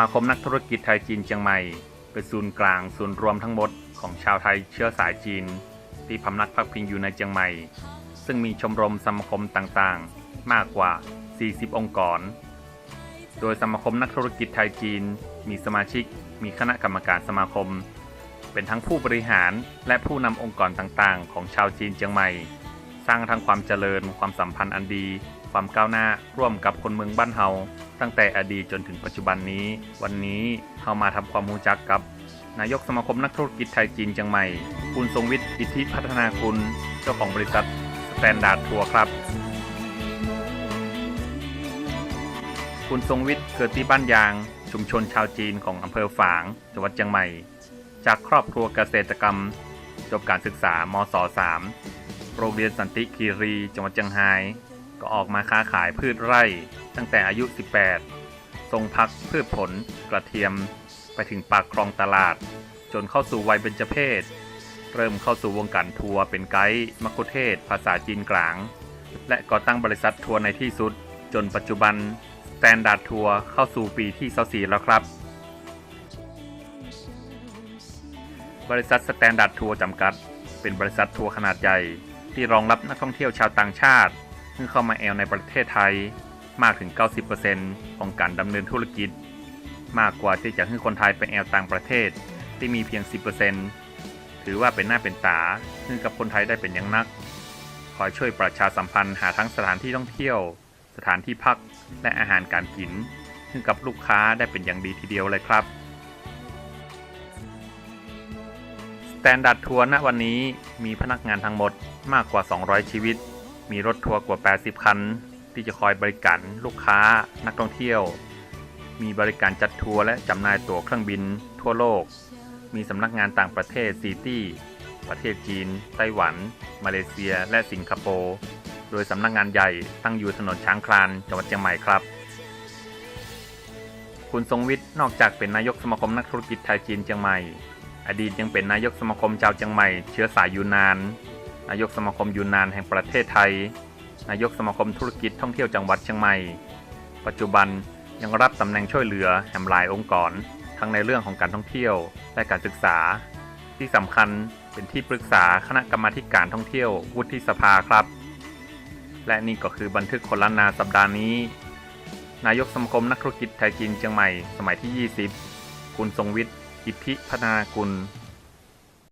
มาคมนักธุรกิจไทยจีนเชียงใหม่ เป็นศูนย์กลางศูนย์รวมทั้งหมดของชาวไทยเชื้อสายจีน ที่พำนักพักพิงอยู่ในเชียงใหม่ ซึ่งมีชมรมสมาคมต่างๆ มากกว่า 40 องค์กร โดยสมาคมนักธุรกิจไทยจีน มีสมาชิก มีคณะกรรมการสมาคม เป็นทั้งผู้บริหารและผู้นำองค์กรต่างๆ ของชาวจีนเชียงใหม่ สร้างทั้งความเจริญ ความสัมพันธ์อันดี ความก้าวหน้าร่วมกับคนเมืองบ้านเฮา ตั้งแต่อดีตจนถึงปัจจุบันนี้ วันนี้เฮามาทำความรู้จักกับ นายกสมาคมนักธุรกิจไทยจีนเชียงใหม่ คุณทรงวิทย์ อิทธิพัฒนาคุณ เจ้าของบริษัทสแตนดาร์ดทัวร์ครับ คุณทรงวิทย์เกิดที่บ้านยาง ชุมชนชาวจีนของอำเภอฝาง จังหวัดเชียงใหม่ จากครอบครัวเกษตรกรรม จบการศึกษามศ 3 โรงเรียนสันติคีรี จังหวัดเชียงราย ก็ออกมาค้าขายพืชไร่ ตั้งแต่อายุ 18 ทรงพักพืชผลกระเทียมไปถึงปากคลองตลาด จนเข้าสู่วัยเบญจเพศ เริ่มเข้าสู่วงการทัวร์เป็นไกด์มัคคุเทศ ภาษาจีนกลาง และก่อตั้งบริษัททัวร์ในที่สุด จนปัจจุบัน Standard ทัวร์เข้าสู่ปีที่ 24 แล้วครับ บริษัท Standard ทัวร์จำกัด เป็นบริษัททัวร์ขนาดใหญ่ ที่รองรับนักท่องเที่ยวชาวต่างชาติ ซึ่งเข้ามาแอลในประเทศไทยมากถึง 90%ของการดำเนินธุรกิจ มากกว่าที่จะให้คนไทยไปแอลต่างประเทศที่มีเพียง 10%ถือว่าเป็นหน้าเป็นตาซึ่งกับคนไทยได้เป็นอย่างนักคอยช่วยประชาสัมพันธ์หาทั้งสถานที่ท่องเที่ยว สถานที่พักและอาหารการกินซึ่งกับลูกค้าได้เป็นอย่างดีทีเดียวเลยครับ Standard ทัวร์ณวันนี้มีพนักงานทั้งหมดมากกว่า 200 ชีวิต มีรถทัวร์กว่า 80 คัน ที่จะคอยบริการลูกค้านักท่องเที่ยว มีบริการจัดทัวร์และจำหน่ายตั๋วเครื่องบินทั่วโลก มีสำนักงานต่างประเทศซีตี้ประเทศจีน ไต้หวัน มาเลเซีย และสิงคโปร์ โดยสำนักงานใหญ่ตั้งอยู่ถนนช้างคลาน จังหวัดเชียงใหม่ครับ คุณทรงวิทย์นอกจากเป็นนายกสมาคมนักธุรกิจไทยจีนเชียงใหม่ อดีตยังเป็นนายกสมาคมชาวเชียงใหม่ เชื้อสายยูนาน นายกสมาคมยูนนานแห่งประเทศไทย นายกสมาคมธุรกิจท่องเที่ยวจังหวัดเชียงใหม่ ปัจจุบันยังรับตำแหน่งช่วยเหลือแห่งหลายองค์กร ทั้งในเรื่องของการท่องเที่ยวและการศึกษา ที่สำคัญเป็นที่ปรึกษาคณะกรรมาธิการท่องเที่ยววุฒิสภาครับ และนี่ก็คือบันทึกคนล้านนาสัปดาห์นี้ นายกสมาคมนักธุรกิจไทยจีนเชียงใหม่สมัยที่ 20 คุณทรงวิทย์ อิทธิพนากุล